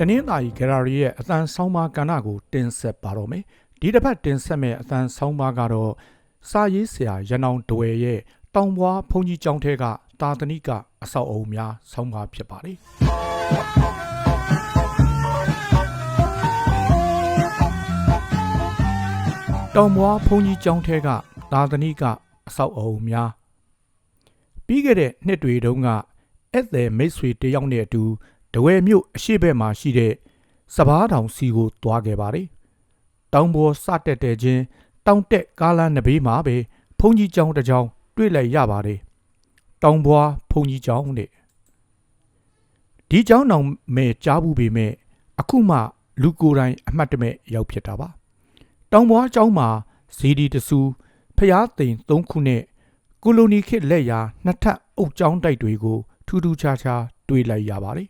တနင်္သာရီဂရရီရဲ့အတန်ဆောင်းပါးကဏ္ဍကိုတင်ဆက်ပါတော့မယ်ဒီတစ်ပတ်တင်ဆက်မဲ့အတန်ဆောင်းပါးကတော့စာရေးဆရာရန်အောင်ဒွယ်ရဲ့တောင်ပွားဘုံကြီးကျောင်းထဲကတာသနိကအဆောက်အအုံများဆောင်းပါးဖြစ်ပါတယ်တောင်ပွားဘုံကြီးကျောင်းထဲကတာသနိကအဆောက်အအုံများပြီးခဲ့တဲ့နှစ်တွေတုန်းကဧည့်သည်မိတ်ဆွေတယောက်နဲ့အတူ တဝဲမြို့အရှိဘက်မှာရှိတဲ့စပားတောင်စီကိုတွားခဲ့ပါတယ်။တောင်ပေါ်စတက်တဲ့ချင်းတောင်တက်ကားလမ်းနဘေးမှာပဲဘုံကြီးကျောင်းတစ်ကျောင်းတွေ့လိုက်ရပါတယ်။တောင်ပွားဘုံကြီးကျောင်းတဲ့ဒီကျောင်းတော်မဲ့ကြားဘူးပေမဲ့အခုမှလူကိုယ်တိုင်အမှတ်တမဲ့ရောက်ဖြစ်တာပါ။တောင်ပွားကျောင်းမှာဇီဒီတဆူဖျားသိမ်၃ခုနဲ့ကိုလိုနီခေတ်လက်ရာနှစ်ထပ်အုပ်ကျောင်းတိုက်တွေကိုထူးထူးခြားခြားတွေ့လိုက်ရပါတယ်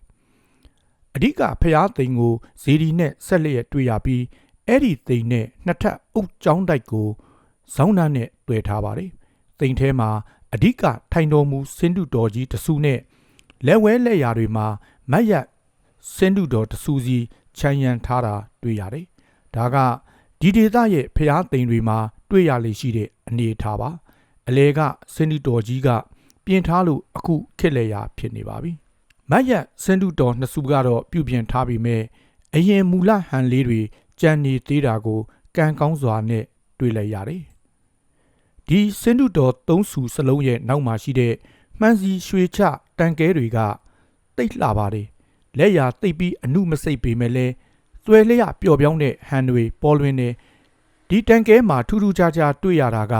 အဓိကဖျားသိမ်ကိုဇီဒီနဲ့ဆက်လျက်တွေ့ရပြီးအဲ့ဒီသိမ်နဲ့နှစ်ထပ်အုပ်ကျောင်းတိုက်ကိုဇောင်းနာနဲ့တွေ့ထားပါတယ်။သိမ်ထဲမှာအဓိကထိုင်တော်မူစင်တုတော်ကြီးတဆူနဲ့လက်ဝဲလက်ရာတွေမှာမတ်ရစင်တုတော်တဆူစီခြံရံထားတာတွေ့ရတယ်။ဒါကဒီဒေသရဲ့ဖျားသိမ်တွေမှာတွေ့ရလေရှိတဲ့အနေအထားပါ။အလဲကစင်တုတော်ကြီးကပြင်ထားလို့အခုခက်လေရာဖြစ်နေပါပြီ။ မတ်ရစင်တုတော်နှစ်စုကတော့ပြုပြင်ထားပြီးမဲ့အရင်မူလဟန်လေးတွေကြံနေသေးတာကိုကံကောင်းစွာနဲ့တွေ့လိုက်ရတယ်။ဒီစင်တုတော်သုံးစုစလုံးရဲ့နောက်မှာရှိတဲ့မှန်စီရွှေချတန်ကဲတွေကတိတ်လှပါတယ်။လက်ရာတိတ်ပြီးအနုမစိတ်ပေမဲ့လဲသွဲလျပျော်ပြောင်းတဲ့ဟန်တွေပေါ်လွင်နေဒီတန်ကဲမှာထူးထူးခြားခြားတွေ့ရတာက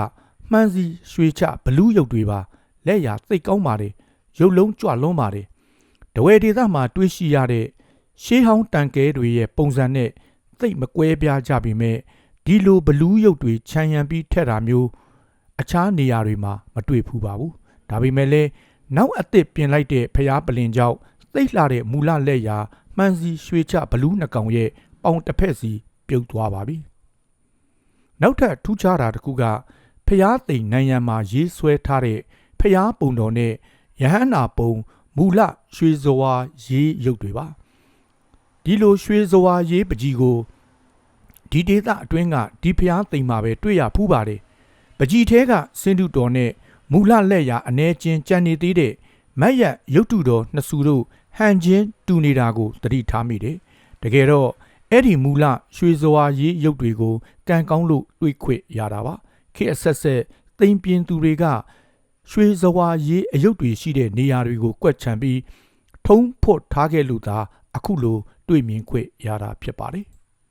မှန်စီရွှေချဘလူးရုပ်တွေပါလက်ရာသိတ်ကောင်းပါတယ်ရုပ်လုံးကြွလွန်းပါတယ် တဝဲဒေသမှာတွေ့ရှိရတဲ့ရှေးဟောင်းတန်ကဲတွေရဲ့ပုံစံနဲ့သိပ်မကွဲပြားကြပေမဲ့ဒီလိုဘလူးရုပ်တွေခြံရံပြီးထက်တာမျိုးအခြားနေရာတွေမှာမတွေ့ဖူးပါဘူးဒါပေမဲ့လည်းနောက်အစ်စ်ပြင်လိုက်တဲ့ဖျားပလင်ကြောင့်သိပ်လှတဲ့မူလလက်ရာမှန်စီရွှေချဘလူးနှကောင်ရဲ့ပေါင်တစ်ဖက်စီပြုတ်သွားပါပြီနောက်ထပ်ထူးခြားတာတစ်ခုကဖျားသိမ်နိုင်ရန်မှာရေးဆွဲထားတဲ့ဖျားပုံတော်နဲ့ယဟန္နာပုံ မူလရွှေစဝါရေးရုပ်တွေပါဒီလိုရွှေစဝါရေးပကြီးကိုဒီဒေသအတွင်းကဒီဖျားသိမ်မှာပဲတွေ့ရဖူးပါတယ်ပကြီးထဲကစင်တုတော်နဲ့မူလလက်ရာအနေချင်းကြံနေသေးတဲ့မက်ရရုပ်တုတော်နှစ်စုတို့ဟန်ချင်းတူနေတာကိုသတိထားမိတယ်တကယ်တော့အဲ့ဒီမူလရွှေစဝါရေးရုပ်တွေကိုကံကောင်းလို့တွေ့ခွင့်ရတာပါခေအဆက်ဆက်သိမ်ပြင်းသူတွေက ရွှေစဝါရေးအယုတ်တွေရှိတဲ့နေရာတွေကိုကွက်ချံပြီးထုံးဖို့ထားခဲ့လို့သာအခုလိုတွေ့မြင်ခွင့်ရတာဖြစ်ပါတယ်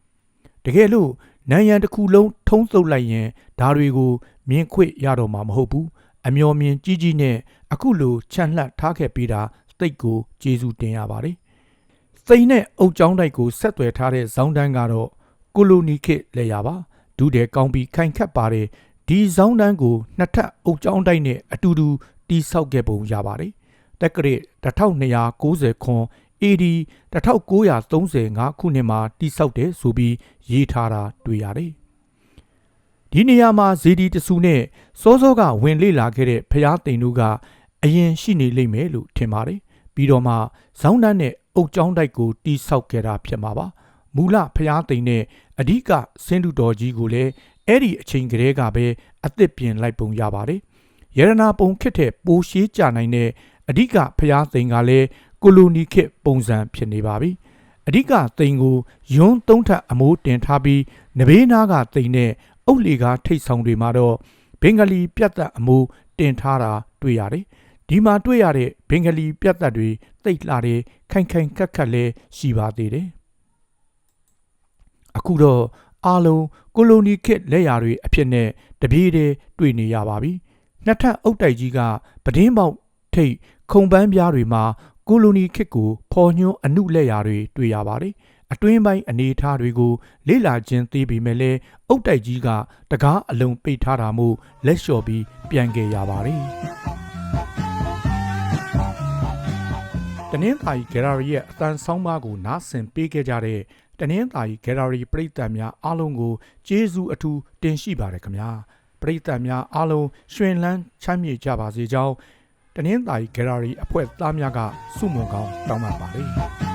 ။တကယ်လို့နိုင်ရန်တစ်ခုလုံးထုံးသုတ်လိုက်ရင်ဒါတွေကိုမြင်ခွင့်ရတော့မှာမဟုတ်ဘူး။အမျော်မြင်ကြီးကြီးနဲ့အခုလိုချန်လှပ်ထားခဲ့ပြီးတာသိတ်ကိုကျေးဇူးတင်ရပါတယ်။သိန်းနဲ့အုတ်ချောင်းတိုက်ကိုဆက်သွယ်ထားတဲ့ဇောင်းတန်းကတော့ကိုလိုနီခေတ်လက်ရပါဒုတဲ့ကောင်းပြီးခိုင်ခတ်ပါတယ် ဒီဇောင်းတန်းကိုနှစ်ထပ်အုပ်ချောင်းတိုက်နဲ့အတူတူတီးဆောက်ခဲ့ပုံရပါတယ်။တက်ကရစ်1290ခွန် AD 1935ခုနှစ်မှာတိဆောက်တယ်ဆိုပြီးရေးထားတာတွေ့ရတယ်။ဒီနေရာမှာဇေဒီတဆူနဲ့စောစောကဝင်လေ့လာခဲ့တဲ့ဖျားသိန်တို့ကအရင်ရှိနေလိမ့်မယ်လို့ထင်ပါတယ်။ပြီးတော့မှဇောင်းတန်းနဲ့အုတ်ကျောင်းတိုက်ကိုတိဆောက်ခဲ့တာဖြစ်မှာပါ။မူလဖျားသိန်နဲ့ အဓိကစင်တူတော်ကြီးကိုလည်းအဲ့ဒီအချိန်ကလေးကပဲအသစ်ပြင်လိုက်ပုံရပါတယ်။ရတနာပုံခစ်တဲ့ပိုရှေးကြနိုင်တဲ့အဓိကဖျားသိမ်ကလည်းကိုလိုနီခစ်ပုံစံဖြစ်နေပါပြီ။အဓိကသိမ်ကိုယွန်းသုံးထပ်အမိုးတင်ထားပြီးနဘေးနားကသိမ်နဲ့အုတ်လီကားထိတ်ဆောင်တွေမှာတော့ဘင်္ဂလီပြတ်သက်အမိုးတင်ထားတာတွေ့ရတယ်။ဒီမှာတွေ့ရတဲ့ဘင်္ဂလီပြတ်သက်တွေတိတ်လာတဲ့ခိုင်ခိုင်ခက်ခက်လဲရှိပါသေးတယ်။ အခုတော့အားလုံးကိုလိုနီခေတ်လက်ရာတွေအဖြစ်နဲ့တပြေးတည်းတွေ့နေရပါပြီ။နှစ်ထပ်အုတ်တိုက်ကြီးကပဒင်းပေါက်ထိတ်ခုံပန်းပြားတွေမှာကိုလိုနီခေတ်ကိုဖော်ညွှန်းအနုလက်ရာတွေတွေ့ရပါတယ်။အတွင်းပိုင်းအနေအထားတွေကိုလေ့လာခြင်းသိပေမဲ့လည်းအုတ်တိုက်ကြီးကတကားအလုံးပိတ်ထားတာမို့လက်လျှော်ပြီးပြန်ခဲ့ရပါတယ်။တနင်္သာရီဂယ်လာရီရဲ့အတန်ဆောင်းပါးကိုနားဆင်ပေးခဲ့ကြတဲ့ တနင်္သာရီ Gallery ပရိသတ်များအားလုံးကိုကျေးဇူးအထူးတင်ရှိပါတယ်ခင်ဗျာပရိသတ်များအားလုံးရွှင်လန်းချမ်းမြေ့ကြပါစေကြောင်းတနင်္သာရီ Gallery အဖွဲ့သားများကစုမုံကောင်းတောင်းပန်ပါတယ်